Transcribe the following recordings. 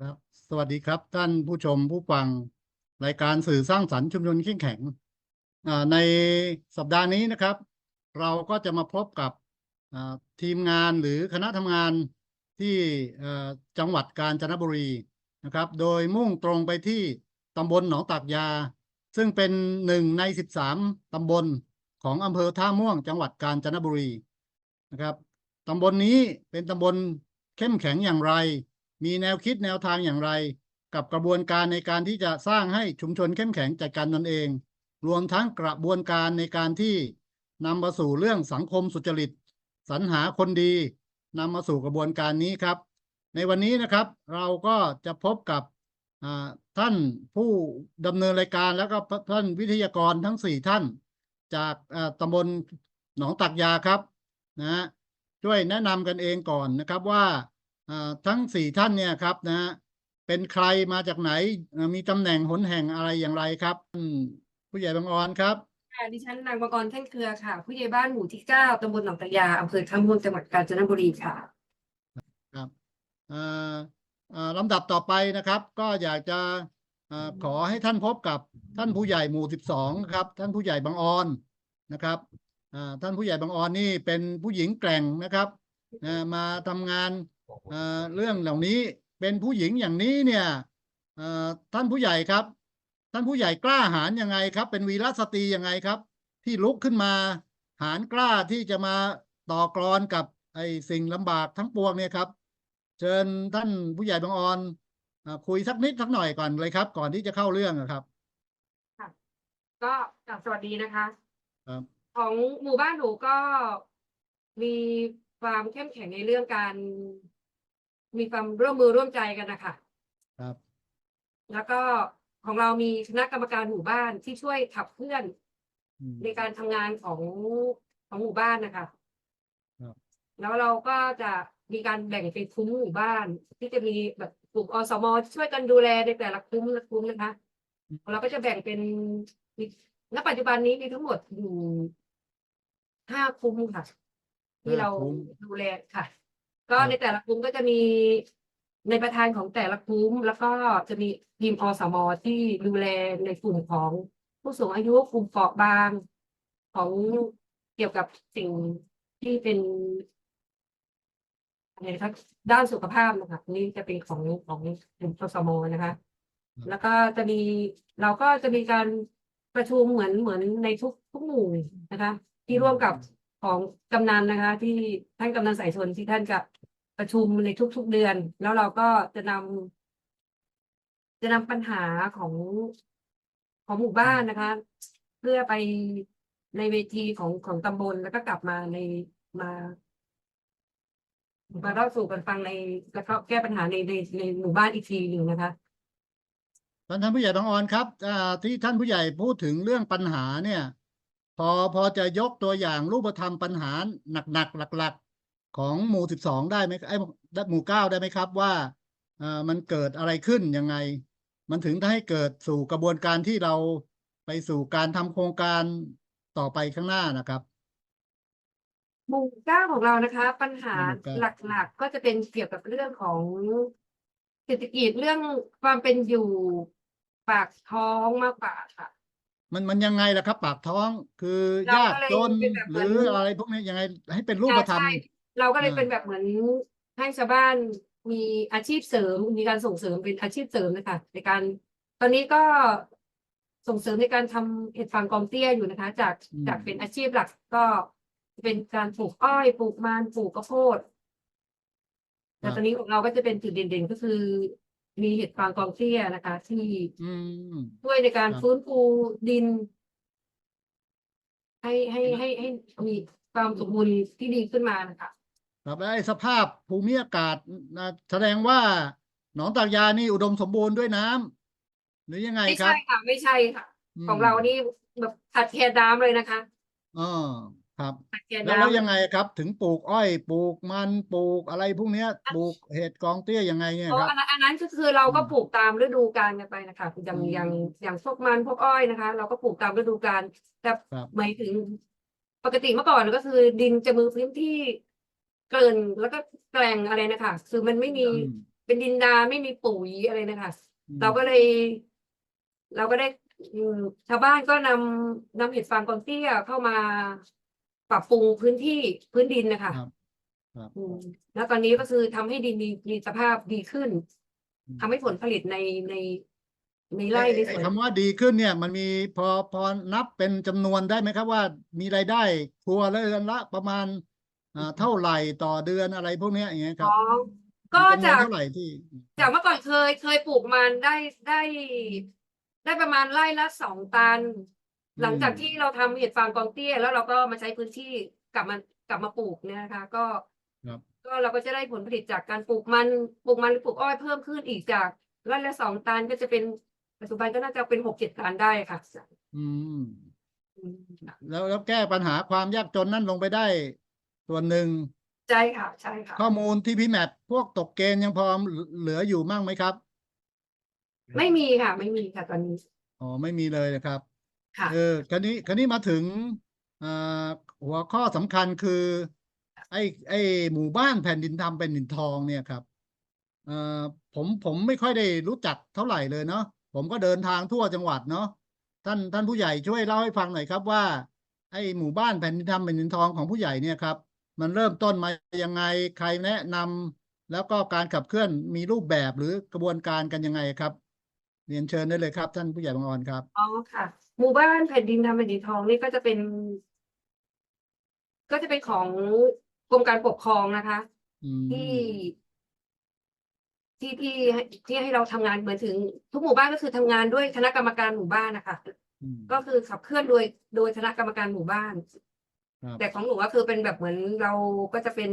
ครับสวัสดีครับท่านผู้ชมผู้ฟังรายการสื่อสร้างสรรค์ชุมชนเข้มแข็งในสัปดาห์นี้นะครับ เราก็จะมาพบกับทีมงานหรือคณะทำงานที่จังหวัดกาญจนบุรีนะครับ โดยมุ่งตรงไปที่ตำบลหนองตากยา ซึ่งเป็นหนึ่งในสิบสามตำบลของอำเภอท่าม่วงจังหวัดกาญจนบุรีนะครับตำบลนี้เป็นตำบลเข้มแข็งอย่างไร มีแนวคิดแนวทางอย่างไร กับกระบวนการในการที่จะสร้างให้ชุมชนเข้มแข็งจัดการตนเอง รวมทั้งกระบวนการในการที่นำมาสู่เรื่องสังคมสุจริต สรรหาคนดีนำมาสู่กระบวนการนี้ครับ ในวันนี้นะครับ เราก็จะพบกับท่านผู้ดำเนินรายการแล้วก็ท่านวิทยากรทั้งสี่ท่าน จากตำบลหนองตักยาครับนะฮะช่วยแนะนำกันเองก่อนนะครับว่า ทั้งสี่ท่านเนี่ยครับนะฮะเป็นใครมาจากไหนเอ่อมีตำแหน่งหนแห่งอะไรอย่างไรครับอืมผู้ใหญ่บางออนครับค่ะดิฉันนางบังออนแท่นเครือค่ะ ผู้ใหญ่บ้านหมู่ที่เก้าตำบลหนองตะยาอำเภอท่าม่วงจังหวัดกาญจนบุรีค่ะครับเอ่อเอ่อลำดับต่อไปนะครับ ก็อยากจะเอ่อขอให้ท่านพบกับท่านผู้ใหญ่หมู่สิบสองครับ ท่านผู้ใหญ่บางออนนะครับอ่าท่านผู้ใหญ่บางออนนี่เป็นผู้หญิงแกร่งนะครับนะมาทำงาน เอ่อเรื่องเหล่านี้เป็นผู้หญิงอย่างนี้เนี่ยเอ่อท่านผู้ใหญ่ครับ ท่านผู้ใหญ่กล้าหาญยังไงครับ เป็นวีรสตรียังไงครับ ที่ลุกขึ้นมาหาญกล้าที่จะมาต่อกรอนกับไอ้สิ่งลำบากทั้งปวงเนี่ยครับ เชิญท่านผู้ใหญ่บางออนอ่าคุยสักนิดสักหน่อยก่อนเลยครับ ก่อนที่จะเข้าเรื่องอะครับก็กราบสวัสดีนะคะครับของหมู่บ้านหนูก็มีความเข้มแข็งในเรื่องการ มีความร่วมมือร่วมใจกันนะคะครับ แล้วก็ของเรามีคณะกรรมการหมู่บ้านที่ช่วยขับเคลื่อนอืม ในการทำงานของของหมู่บ้านนะคะครับ แล้วเราก็จะมีการแบ่งเป็นคุ้มหมู่บ้าน ที่จะมีแบบกลุ่มอสมที่ช่วยกันดูแลในแต่ละคุ้มละคุ้มนะคะ เราก็จะแบ่งเป็นมีณปัจจุบันนี้มีทั้งหมดอยู่ห้าคุ้มค่ะ ที่เราห้าคุ้ม ดูแลค่ะ ก็ครับในแต่ละคุ้มก็จะมีในประธานของแต่ละคุ้ม แล้วก็จะมีทีมอสมที่ดูแลในกลุ่มของผู้สูงอายุกลุ่มเปราะบางของเกี่ยวกับสิ่งที่เป็นอะไรนะครับด้านสุขภาพนะคะนี่จะเป็นของของกลุ่มอสมนะคะ แล้วก็จะมีเราก็จะมีการประชุมเหมือนเหมือนในทุกทุกหมู่นะคะ ที่ร่วมกับของกำนันนะคะ ที่ท่านกำนันสายชนที่ท่านจะ ประชุมในทุก ๆเดือน แล้วเราก็จะนำจะนำปัญหาของของหมู่บ้านนะคะ เพื่อไปในเวทีของของตำบลแล้วก็กลับมาในมามาเล่าสู่กันฟังในแล้วก็แก้ปัญหาในในในหมู่บ้านอีกทีหนึ่งนะคะท่านท่านผู้ใหญ่บางออนครับที่ท่านผู้ใหญ่พูดถึงเรื่องปัญหาเนี่ย พอพอจะยกตัวอย่างรูปธรรมปัญหาหนักๆหลักๆ ของหมู่สิบสองได้ไหมไอ้ยหมู่เก้าได้ไหมครับว่าอ่ามันเกิดอะไรขึ้นยังไง มันถึงได้ให้เกิดสู่กระบวนการที่เราไปสู่การทำโครงการต่อไปข้างหน้านะครับหมู่เก้าของเรานะคะ ปัญหาหมู่เก้าหลักๆก็จะเป็นเกี่ยวกับเรื่องของเศรษฐกิจเรื่องความเป็นอยู่ปากท้องมากกว่าค่ะ มันมันยังไงล่ะครับ ปากท้องคือเรายากก็เลยจนเป็นแบบหเหมืรืออนอะไรพวกนี้ยังไงให้เป็นรูปธรรมใช่ เราก็เลยอ่าเป็นแบบเหมือนให้ชาวบ้านมีอาชีพเสริม มีการส่งเสริมเป็นอาชีพเสริมนะคะในการตอนนี้ก็ส่งเสริมในการทำเห็ดฟางกองเตี้ยอยู่นะคะ จากอืม จากเป็นอาชีพหลักก็เป็นการปลูกอ้อยปลูกมันปลูกข้าวโพด แต่ตอนนี้ของเราก็จะเป็นจุดเด่นๆก็คือ มีเห็ดฟางกองเตี้ยนะคะ ที่อืม ช่วยในการครับ ฟื้นฟูดิน ให้ให้ให้ให้มีความสมบูรณ์ที่ดีขึ้นมานะคะ ครับแล้วไอ้สภาพภูมิอากาศนะแสดงว่าหนองตากยานี่อุดมสมบูรณ์ด้วยน้ำหรือยังไงไม่ครัใช่บค่ะ ไม่ใช่ค่ะ มของเรานี่แบบขาดแคลนน้ำเลยนะคะอ๋อครับ ขาดแคลนแล้วแล้วน้ำยังไงครับ ถึงปลูกอ้อยปลูกมันปลูกอะไรพวกเนี้ยปลูกเห็ดกองเตี้ยยังไงเนี่ยเพราะครับ อันนั้นอันนั้นก็คือเราก็อืมปลูกตามฤดูกาลกันไปนะคะอย่างอืมอย่างอย่างพวกมันพวกอ้อยนะคะ เราก็ปลูกตามฤดูกาลแต่ครับ หมายถึง ปกติเมื่อก่อนก็คือดินจะมือพื้นที่ เกินแล้วก็แกล่งอะไรนะคะคือมันไม่มีอืมเป็นดินดาไม่มีปุ๋ยอะไรนะคะอืมเราก็เลย เราก็ได้อืมชาวบ้านก็นำนำเห็ดฟางกวางเตี้ยเข้ามาปรับปรุงพื้นที่พื้นดินนะคะครับครับอืมแล้วตอนนี้ก็คือทำให้ดินมีมีสภาพดีขึ้นอืมทำให้ผลผลิตในในในไร่ในไอ้สไอ้วนคำว่าดีขึ้นเนี่ย มันมีพอพอนับเป็นจำนวนได้ไหมครับว่ามีรายได้ครัวเรือนละประมาณ อ่าเท่าไหร่ต่อเดือนอะไรพวกเนี้ยอย่างเงี้ยครัอ๋บอก็มีจำนวนจาก เท่าไหร่ที่ จากเมื่อก่อนเคยเคยปลูกมันได้ได้ ได้ประมาณไร่ละสองตัน หลังจากที่เราทำเห็ดฟางกองเตี้ย แล้วเราก็มาใช้พื้นที่กลับมากลับมาปลูกเนี่ยนะคะ ก็ครับ ก็เราก็จะได้ผลผลิตจากการปลูกมันปลูกมันหรือปลูกอ้อยเพิ่มขึ้นอีกจากไร่ละสองตันก็จะเป็นปัจจุบันก็น่าจะเป็นหกเจ็ดตันได้ค่ะอืม อืม แล้วแล้วแก้ปัญหาความยากจนนั่นลงไปได้ ส่วนหนึ่งใช่ค่ะใช่ค่ะ ข้อมูลที่พี่แมทพวกตกเกณฑ์ยังพอเหลืออยู่มั่งไหมครับไม่มีค่ะ ไม่มีค่ะตอนนี้อ๋อไม่มีเลยนะครับค่ะ เออคราวนี้คราวนี้มาถึงอ่าหัวข้อสำคัญคือ ไอ้ไอ้หมู่บ้านแผ่นดินทำเป็นดินทองเนี่ยครับเอ่อผมผมไม่ค่อยได้รู้จักเท่าไหร่เลยเนาะผมก็เดินทางทั่วจังหวัดเนาะท่านท่านผู้ใหญ่ช่วยเล่าให้ฟังหน่อยครับว่า ไอ้หมู่บ้านแผ่นดินทำเป็นดินทองของผู้ใหญ่เนี่ยครับ มันเริ่มต้นมายังไงใครแนะนำแล้วก็การขับเคลื่อนมีรูปแบบหรือกระบวนการกันยังไงครับเรียนเชิญได้เลยครับ ท่านผู้ใหญ่บางออนครับอ๋อค่ะหมู่บ้านแผ่นดินทำแผ่นดินทองนี่ก็จะเป็น ก็จะเป็นของกรมการปกครองนะคะอืมที่ที่ที่ให้ที่ให้เราทำงานเหมือนถึง ทุกหมู่บ้านก็คือทำงานด้วยคณะกรรมการหมู่บ้านนะคะอืมก็คือขับเคลื่อนโดยโดยคณะกรรมการหมู่บ้าน ครับ แต่ของหนูก็คือเป็นแบบเหมือนเราก็จะเป็น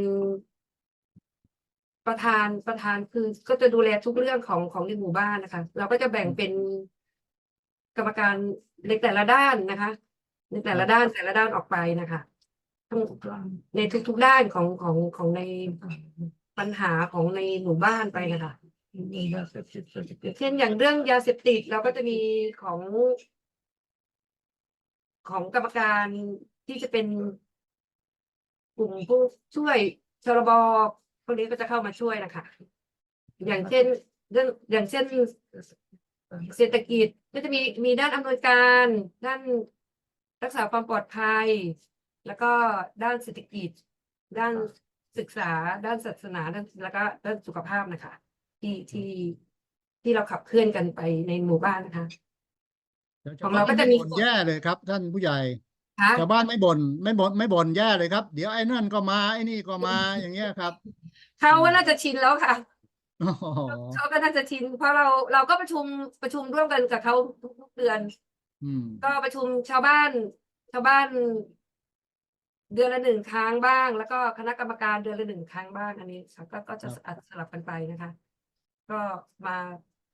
ประธานประธานคือก็จะดูแลทุกเรื่องของของในหมู่บ้านนะคะ เราก็จะแบ่งเป็นกรรมการในแต่ละด้านนะคะ ในแต่ละด้านแต่ละด้านออกไปนะคะทั้งในทุกๆด้านของของของในปัญหาของในหมู่บ้านไปนะคะเช่นอย่างเรื่องยาเสพติดเราก็จะมีของ ของกรรมการ ที่จะเป็นกลุ่มผู้ช่วยชรบพวกนี้ก็จะเข้ามาช่วยนะคะ อย่างเช่นเรื่องอย่างเช่นเศรษฐกิจก็จะมีมีด้านอำนวยการ ด้านรักษาความปลอดภัย แล้วก็ด้านเศรษฐกิจ ด้านศึกษา ด้านศาสนาด้านแล้วก็ด้านสุขภาพนะคะ ที่ที่ที่เราขับเคลื่อนกันไปในหมู่บ้านนะคะ ของเราก็จะมีชวบ้นไบ่นแย่เลยครับ ท่านผู้ใหญ่ ค่ะชาวบ้านไม่บ่นไม่บ่นไม่บ่นแย่เลยครับ เดี๋ยวไอ้นั่นก็มาไอ้นี่ก็มาอย่างเงี้ยครับเขาก็น่าจะชินแล้วค่ะโอ้โหเขาก็น่าจะชิน เพราะเราเราก็ประชุมประชุมร่วมกันกับเขาทุกๆเดือน อืม ก็ประชุมชาวบ้าน ชาวบ้าน เดือนละหนึ่งครั้งบ้าง แล้วก็คณะกรรมการเดือนละหนึ่งครั้งบ้าง อันนี้ค่ะก็ก็จะสลับกันไปนะคะ ก็มา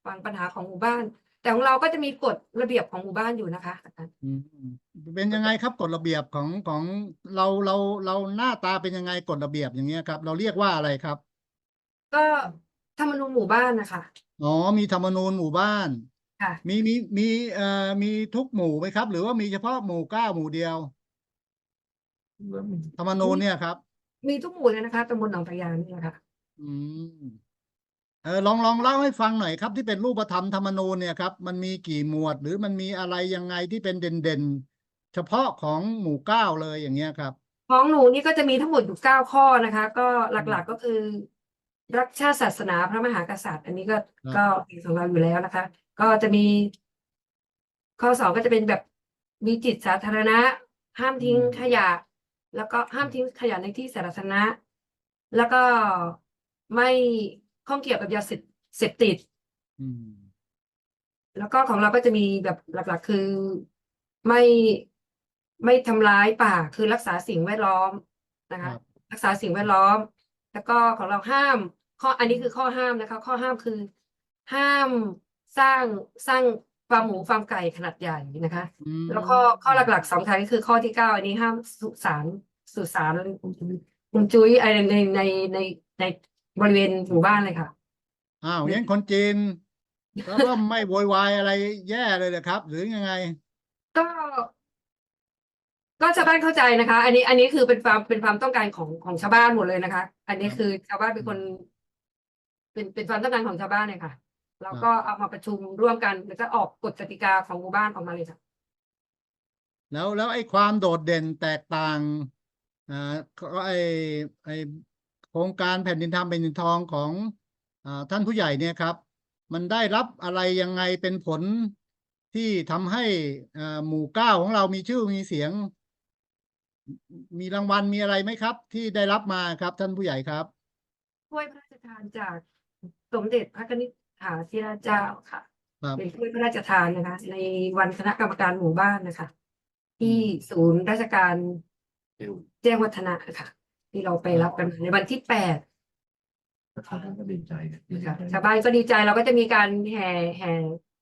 ฟังปัญหาของหมู่บ้าน แต่ของเราก็จะมีกฎระเบียบของหมู่บ้านอยู่นะคะอืม เป็นยังไงครับกฎระเบียบของของเราเราเราหน้าตาเป็นยังไงกฎระเบียบอย่างเงี้ยครับ เราเรียกว่าอะไรครับก็ธรรมนูญหมู่บ้านนะคะอ๋อมีธรรมนูญหมู่บ้าน ค่ะ มีมีมีเอ่อมีทุกหมู่ไหมครับ หรือว่ามีเฉพาะหมู่เก้าหมู่เดียว ธรรมนูญเนี่ยครับ มีทุกหมู่เลยนะคะตำบลหนองพะยานี่นะคะอืมเออลองลองเล่าให้ฟังหน่อยครับ ที่เป็นรูปธรรมธรรมนูญเนี่ยครับ มันมีกี่หมวด หรือมันมีอะไรยังไงที่เป็นเด่น เด่นๆเฉพาะของหมู่เก้าเลยอย่างเงี้ยครับ ของหนูนี่ก็จะมีทั้งหมดอยู่เก้าข้อนะคะ ก็หลักๆก็คือ รักชาติศาสนาพระมหากษัตริย์ อันนี้ก็ครับ ก็เป็นของเราอยู่แล้วนะคะ ก็จะมี ข้อสองก็จะเป็นแบบมีจิตสาธารณะ ห้ามทิ้งขยะ แล้วก็ห้ามทิ้งขยะในที่สาธารณะ แล้วก็ไม่ข้องเกี่ยวกับยาเสพเสพติด อืม แล้วก็ของเราก็จะมีแบบหลัก ๆ คือ ไม่ ไม่ทำร้ายป่าคือรักษาสิ่งแวดล้อมนะครัคะบรักษาสิ่งแวดล้อม แล้วก็ของเราห้าม ข้ออันนี้คือข้อห้ามนะคะ ข้อห้ามคือห้ามสร้างสร้างฟาร์มหมูฟาร์มไก่ขนาดใหญ่นะคะ อืมแล้วข้อข้อหลักๆสำคัญก็คือข้อที่เก้าอันนี้ห้ามสุสานสุสานอุมจุ้ยอะไรในในในในบริเวณหมู่บ้านเลยค่ะ อ้าวงั้นคนจีนแล้วก็ ไม่โวยวายอะไรแย่เลยนะครับ หรือยังไง ก็ ก็ชาวบ้านเข้าใจนะคะ อันนี้ อันนี้คือเป็นความเป็นความต้องการของของชาวบ้านหมดเลยนะคะ อันนี้คือชาวบ้านเป็นคน เป็นเป็นความต้องการของชาวบ้านเลยค่ะเราก็เอามาประชุมร่วมกันแล้วก็ออกกฎกติกาของหมู่บ้านออกมาเลยค่ะแล้วแล้วไอ้ความโดดเด่นแตกต่างอ่าก็ไอ้ไอ้โครงการแผ่นดินทำแผ่นดินทองของอ่าท่านผู้ใหญ่เนี่ยครับ มันได้รับอะไรยังไงเป็นผลที่ทำให้อ่าหมู่เก้าของเรามีชื่อมีเสียง มีรางวัลมีอะไรไหมครับ ที่ได้รับมาครับท่านผู้ใหญ่ครับ ถ้วยพระราชทานจากสมเด็จพระนิธิถาธิราชเจ้าค่ะ ครับ เป็นถ้วยพระราชทานนะคะ ในวันคณะกรรมการหมู่บ้านนะคะ ที่ศูนย์ราชการแจ้งวัฒนะค่ะ ที่เราไปรับกันในวันที่แปดประธานก็ดีใจนะนะคะชาวบ้านก็ดีใจเราก็จะมีการแห่แห่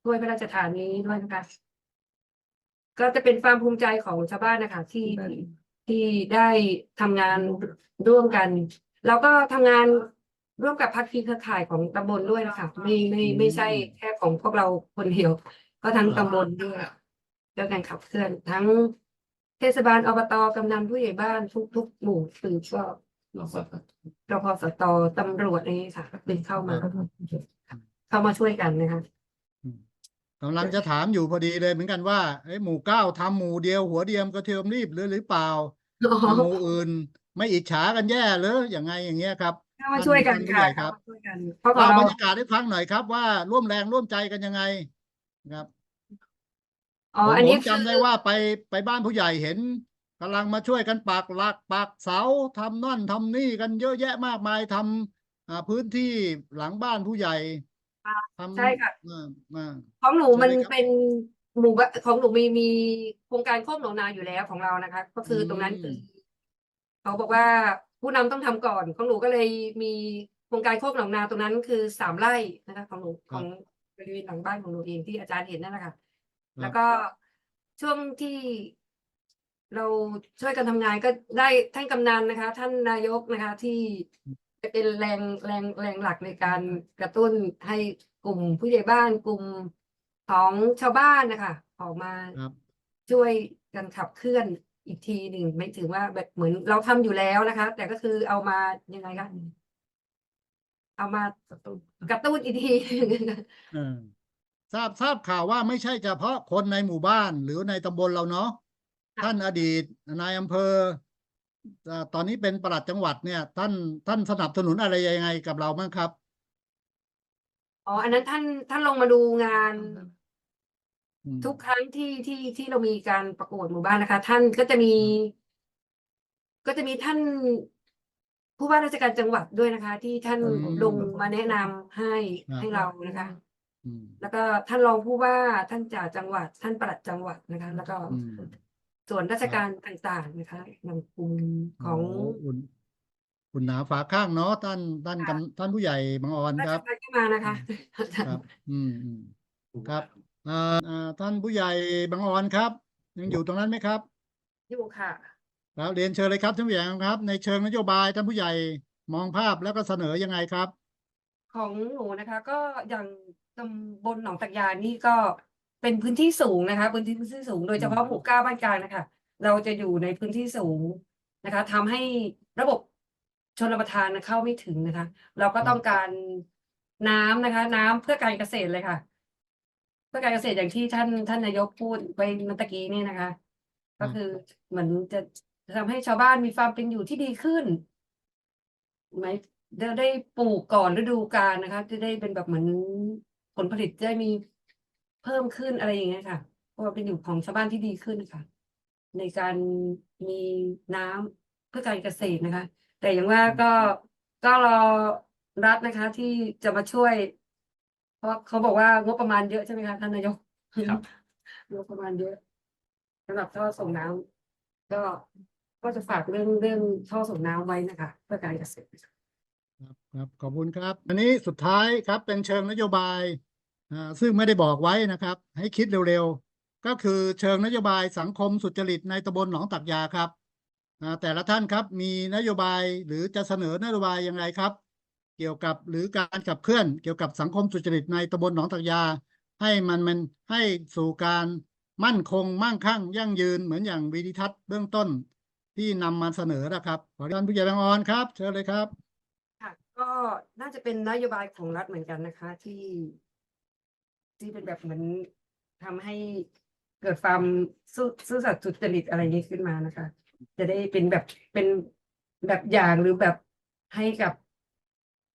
ถ้วยพระราชทานนี้ด้วยนะคะ ก็จะเป็นความภูมิใจของชาวบ้านนะคะ ที่ ที่ได้ทำงานร่วมกันเราก็ทำงานร่วมกับภาคีเครือข่ายของตำบลด้วยนะคะไม่ไม่ไม่ใช่แค่ของพวกเราคนเดียว ก็ทั้งตำบลด้วยด้วยการขับเคลื่อนทั้งเทศบาลอบตกำนันผู้ใหญ่บ้านทุกทุกหมู่สื่อก็เราก็รพสตตำรวจนี่ค่ะเป็นเข้ามา เข้ามาช่วยกันนะคะอืม กำลังจะถามอยู่พอดีเลยเหมือนกันว่าไอ้ยหมู่เก้าทำหมู่เดียวหัวเดียมกระเทียมรีบหรือหรือเปล่าอ๋อหมู่อื่น ไม่อิจฉากันแย่หรืออย่างไงอย่างเงี้ยครับเข้ามาช่วยกันท่านผู้ค่ะใหญ่ครับเข้ามาช่วยกันเพราะเล่าเราบรรยากาศให้ฟังหน่อยครับ ว่าร่วมแรงร่วมใจกันยังไงครับอ๋อผมอันนี้ผมคือจำได้ว่าไปไปบ้านผู้ใหญ่เห็นกำลังมาช่วยกันปักหลักปักเสาทำนั่นทำนี่กันเยอะแยะมากมายทำอ่าพื้นที่หลังบ้านผู้ใหญ่ทำ ใช่ค่ะอ่าอ่าของหนูใช่มันเลยครับเป็นหมู่บ้านของหนูมีมีโครงการโคกหนองนาอยู่แล้วของเรานะคะ ก็คือตรงนั้นอืม คือเขาบอกว่าผู้นำต้องทำก่อนของหนูก็เลยมีโครงการโคกหนองนาตรงนั้นคือสามไร่นะคะของหนูของบริเวณหลังบ้านของหนูเองที่อาจารย์เห็นนั่นแหละค่ะแล้วก็ช่วงที่เราช่วยกันทำงานก็ได้ท่านกำนันนะคะ ท่านนายกนะคะ ที่ เป็นแรงแรงแรงหลักในการกระตุ้นให้กลุ่มผู้ใหญ่บ้านกลุ่มของชาวบ้านนะคะออกมาครับช่วยกันขับเคลื่อนอีกทีหนึ่งไม่ถือว่าแบบเหมือนเราทำอยู่แล้วนะคะ แต่ก็คือเอามายังไงกันเอามากระตุ้นอีกทีหนึ่งเออทราบทราบข่าวว่าไม่ใช่เฉพาะคนในหมู่บ้านหรือในตำบลเราเนาะค่ะท่านอดีตนายอำเภอเอ่อ ตอนนี้เป็นปลัดจังหวัดเนี่ย ท่านท่านสนับสนุนอะไรยังไงกับเราบ้างครับ อ๋อ อันนั้นท่านท่านลงมาดูงานอืมทุกครั้งที่ที่ที่เรามีการประกวดหมู่บ้านนะคะ ท่านก็จะมี ก็จะมีท่านผู้ว่าราชการจังหวัดด้วยนะคะ ที่ท่านอืม ลงมาแนะนำให้ครับให้เรานะคะ อืมแล้วก็ท่านรองผู้ว่าท่านจ่าจังหวัด ท่านปลัดจังหวัดนะคะ แล้วก็ อืม ส่วนราชการต่างๆนะคะอย่างกลุ่มของ โอุ่นอุ่นหนาฝาข้างเนาะท่านท่านกำท่านผู้ใหญ่บางออนราคชรับ การก็มานะคะ ครับ อืมอืมครับอ่าอ่าท่านผู้ใหญ่บางออนครับ ยังอยู่ตรงนั้นไหมครับ อยู่ค่ะ ครับเรียนเชิญเลยครับท่านผู้ใหญ่ครับ ในเชิงนโยบายท่านผู้ใหญ่มองภาพแล้วก็เสนอยังไงครับ ของหนูนะคะ ก็อย่างตำบลหนองตักยานี่ก็ เป็นพื้นที่สูงนะคะพื้นที่พื้นที่สูง โดยเฉพาะหมู่เก้าบ้านกลางนะคะ เราจะอยู่ในพื้นที่สูงนะคะทำให้ระบบชนประทานเข้าไม่ถึงนะคะ เราก็ต้องการน้ำนะคะ น้ำเพื่อการเกษตรเลยค่ะ เพื่อการเกษตรอย่างที่ท่านท่านนายกพูดไปเมื่อตะกี้นี่นะคะ ก็คือเหมือนจะจะทำให้ชาวบ้านมีความเป็นอยู่ที่ดีขึ้นไหมได้ได้ปลูกก่อนฤดูกาลนะคะ จะได้เป็นแบบเหมือนผลผลิตจะได้มี เพิ่มขึ้นอะไรอย่างเงี้ยค่ะเพราะว่าเป็นอยู่ของชาวบ้านที่ดีขึ้นค่ะ ในการมีน้ำเพื่อการเกษตรนะคะ แต่อย่างว่าก็ก็รอรัฐนะคะ ที่จะมาช่วย เพราะเขาบอกว่างบประมาณเยอะใช่ไหมคะท่านนายกครับงบประมาณเยอะสำหรับท่อส่งน้ำก็ก็จะฝากเรื่องเรื่องท่อส่งน้ำไว้นะคะ เพื่อการเกษตรครับครับขอบคุณครับ อันนี้สุดท้ายครับเป็นเชิงนโยบายอ่า ซึ่งไม่ได้บอกไว้นะครับ ให้คิดเร็วๆ ก็คือเชิงนโยบายสังคมสุจริตในตำบลหนองตักยาครับ แต่ละท่านครับมีนโยบายหรือจะเสนอนโยบายอย่างไรครับ เกี่ยวกับหรือการขับเคลื่อน เกี่ยวกับสังคมสุจริตในตำบลหนองตักยา ให้มันมันให้สู่การมั่นคงมั่งคั่ง ยั่งยืนเหมือนอย่างวิดิทัศน์เบื้องต้นที่นำมาเสนอนะครับ ขอท่านผู้ใหญ่บางออนครับเชิญเลยครับ ค่ะ ก็น่าจะเป็นนโยบายของรัฐเหมือนกันนะคะที่ ที่เป็นแบบเหมือนทำให้เกิดความซื่อซื่อสัตย์สุจริตอะไรนี้ขึ้นมานะคะ จะได้เป็นแบบเป็นแบบอย่างหรือแบบให้กับ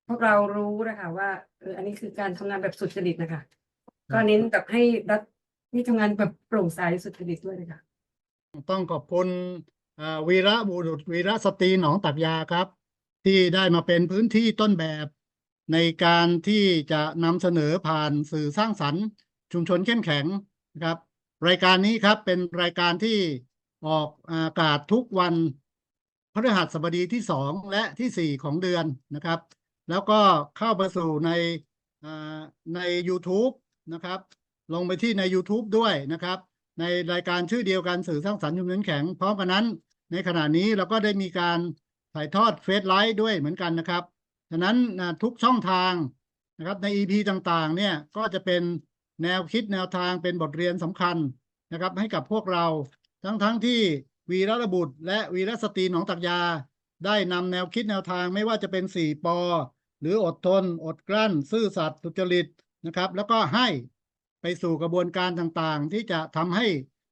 พวกเรารู้นะคะ ว่าเอออันนี้คือการทำงานแบบสุจริตนะคะ ก็เน้นแบบให้รัฐที่ทำงานแบบโปร่งใสสุจริตด้วยนะคะ ต้องขอบคุณอ่าวีระบุรุษวีระสตรีหนองตักยาครับ ที่ได้มาเป็นพื้นที่ต้นแบบ ในการที่จะนำเสนอผ่านสื่อสร้างสรรค์ ชุมชนเข้มแข็งนะครับ รายการนี้ครับเป็นรายการที่ออกอากาศทุกวันพฤหัสบดีที่สองและที่สี่ของเดือนนะครับ แล้วก็เข้าไปสู่ในใน YouTube นะครับ ลงไปที่ใน YouTube ด้วยนะครับ ในรายการชื่อเดียวกันสื่อสร้างสรรค์ชุมชนแข็งพร้อมกันนั้น ในขณะนี้เราก็ได้มีการถ่ายทอดเฟซไลฟ์ด้วยเหมือนกันนะครับ ฉะนั้นนะทุกช่องทางนะครับใน EP ต่างๆ เนี่ยก็จะเป็นแนวคิดแนวทางเป็นบทเรียนสำคัญนะครับ ให้กับพวกเราทั้งๆทที่วีรบุตร และวีรสตรีหนองตักยา ได้นำแนวคิดแนวทางไม่ว่าจะเป็น 4 ปอ หรืออดทน อดกลั้น ซื่อสัตย์สุจริตนะครับ แล้วก็ให้ไปสู่กระบวนการต่างๆ ที่จะทำให้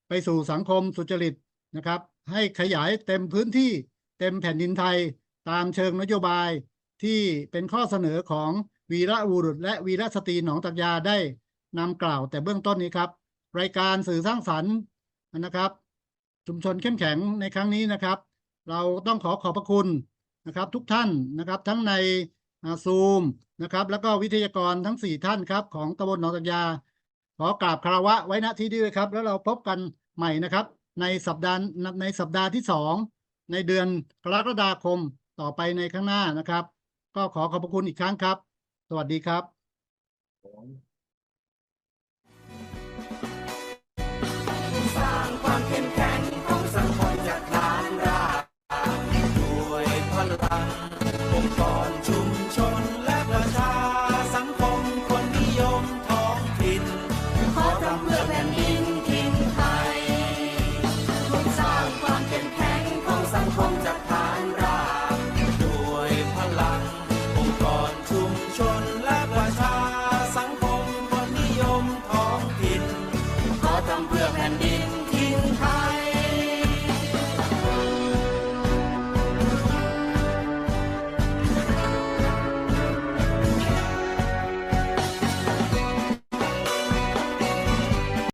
ไปสู่สังคมสุจริตนะครับ ให้ขยายเต็มพื้นที่เต็มแผ่นดินไทยตามเชิงนโยบาย ที่เป็นข้อเสนอของวีระบุรุษ และวีระสตรีหนองตักยาได้นำกล่าวแต่เบื้องต้นนี้ครับ รายการสื่อสร้างสรรค์นะครับ ชุมชนเข้มแข็งในครั้งนี้นะครับ เราต้องขอขอบพระคุณนะครับ ทุกท่านนะครับ ทั้งในซูมนะครับ แล้วก็วิทยากรทั้งสี่ท่านครับ ของตำบลหนองตักยา ขอกราบคารวะไว้ณที่นี้ด้วยครับ แล้วเราพบกันใหม่นะครับ ในสัปดาห์ในสัปดาห์ที่สองในเดือนกรกฎาคมต่อไปในข้างหน้านะครับ ก็ขอขอบพระคุณอีกครั้งครับ สวัสดีครับสร้างความเข้มแข็งของสังคมจากฐานรากด้วยพลังองค์กร